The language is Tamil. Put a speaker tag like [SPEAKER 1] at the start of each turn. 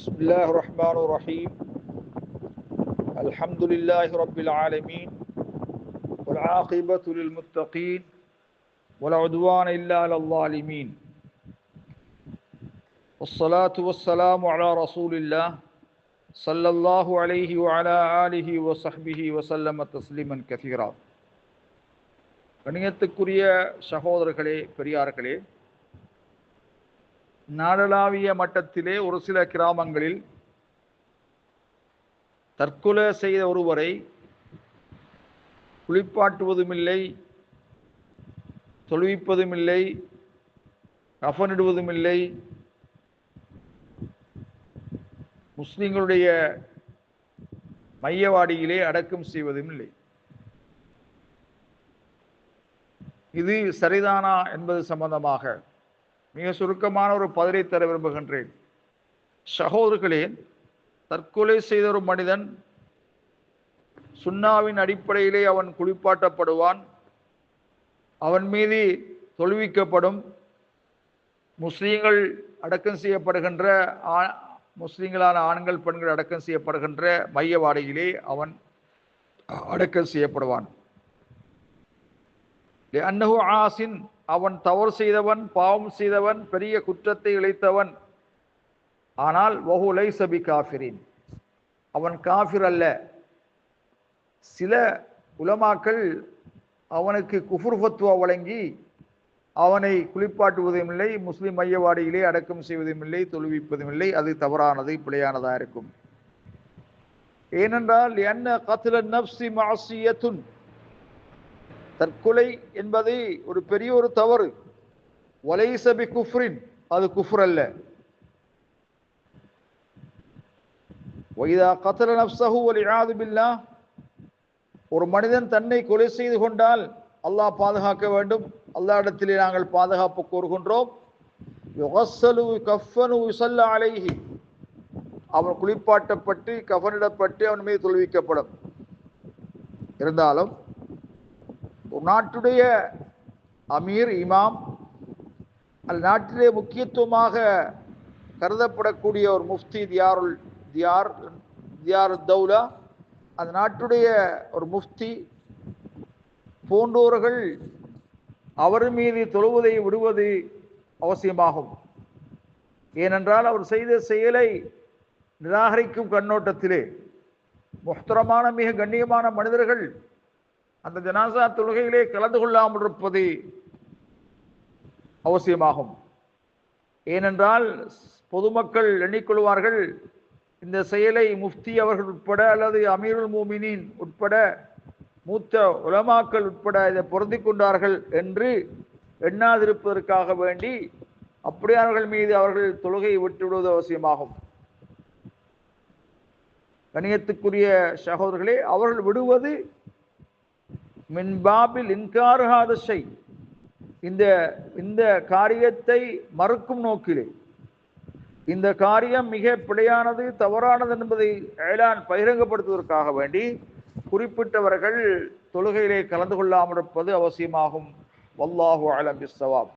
[SPEAKER 1] بسم الله الرحمن الرحيم الحمد لله رب العالمين والعاقبة للمتقين ولا عدوان إلا على الظالمين والصلاة والسلام على رسول الله صلى الله عليه وعلى آله وصحبه وسلم تسليما كثيرا கணியத்துக்குரிய சகோதரர்களே பெரியார்களே நாடளாவிய மட்டத்திலே ஒரு சில கிராமங்களில் தற்கொலை செய்த ஒருவரை குளிப்பாட்டுவதுமில்லை தொழுவிப்பதுமில்லை கஃனிடுவதுமில்லை முஸ்லிம்களுடைய மையவாடியிலே அடக்கம் செய்வதும் இல்லை இது சரிதானா என்பது சம்பந்தமாக மிக சுருக்கமான ஒரு பதிலை தர விரும்புகின்றேன். சகோதரர்களே தற்கொலை செய்த ஒரு மனிதன் சுண்ணாவின் அடிப்படையிலே அவன் குளிப்பாட்டப்படுவான். அவன் மீது தொழுவிக்கப்படும் முஸ்லீம்கள் அடக்கம் செய்யப்படுகின்ற முஸ்லீம்களான ஆண்கள் பெண்கள் அடக்கம் செய்யப்படுகின்ற மையவாடியிலே அவன் அடக்கம் செய்யப்படுவான். அன்னஹு ஆசின் அவன் தவறு செய்தவன் பாவம் செய்தவன் பெரிய குற்றத்தை இழைத்தவன். ஆனால் வகுலை சபி காஃபிரின். அவன் காஃபிர் அல்ல. சில உலமாக்கள் அவனுக்கு குஃபுர்ஃபத்துவா வழங்கி அவனை குளிப்பாட்டுவதும் இல்லை முஸ்லிம் மையவாடியிலே அடக்கம் செய்வதும் இல்லை தொழுவிப்பதும் இல்லை அது தவறானது பிழையானதாக இருக்கும். ஏனென்றால் என்ன கத்தில நப்சி மாசியத்துன் தற்கொலை என்பதை ஒரு பெரிய ஒரு தவறு. ஒலைசபி குஃப்ரின் அது குஃப்ர் அல்ல. வைதா கத்தல நப்சஹு ஒலியாது பில்லா. ஒரு மனிதன் தன்னை கொலை செய்து கொண்டால் அல்லாஹ் பாதுகாக்க வேண்டும். அல்லா இடத்திலே நாங்கள் பாதுகாப்பு கூறுகின்றோம் அலைஹி. அவன் குளிப்பாட்டப்பட்டு கஃனிடப்பட்டு அவன் மீது தொழுவிக்கப்படும். இருந்தாலும் நாட்டுடைய அமீர் இமாம் அந்த நாட்டிலே முக்கியத்துவமாக கருதப்படக்கூடிய ஒரு முஃப்தி தியாருல் தியார் தியார் தௌலா அந்த நாட்டுடைய ஒரு முஃப்தி போன்றோர்கள் அவர் மீது தொழுவதை விடுவது அவசியமாகும். ஏனென்றால் அவர் செய்த செயலை நிராகரிக்கும் கண்ணோட்டத்திலே முஹ்தரமான மிக கண்ணியமான மனிதர்கள் அந்த ஜனாசா தொழுகையிலே கலந்து கொள்ளாமல் இருப்பது அவசியமாகும். ஏனென்றால் பொதுமக்கள் எண்ணிக்கொள்வார்கள் இந்த செயலை முஃப்தி அவர்கள் உட்பட அல்லது அமீருல் மூமினின் உட்பட மூத்த உலமாக்கள் உட்பட இதை பொருந்தி கொண்டார்கள் என்று எண்ணாதிருப்பதற்காக வேண்டி அப்படியானவர்கள் மீது அவர்கள் தொழுகையை விட்டுவிடுவது அவசியமாகும். கணியத்துக்குரிய சகோதரர்களே அவர்கள் விடுவது மின்பாபில் இன்காருகாதஷை இந்த இந்த காரியத்தை மறுக்கும் நோக்கிலே. இந்த காரியம் மிக பிழையானது தவறானது என்பதை ஏலான் பகிரங்கப்படுத்துவதற்காக வேண்டி குறிப்பிட்டவர்கள் தொழுகையிலே கலந்து கொள்ளாமல் இருப்பது அவசியமாகும். வல்லாஹு அலம் இஸ்தவாப்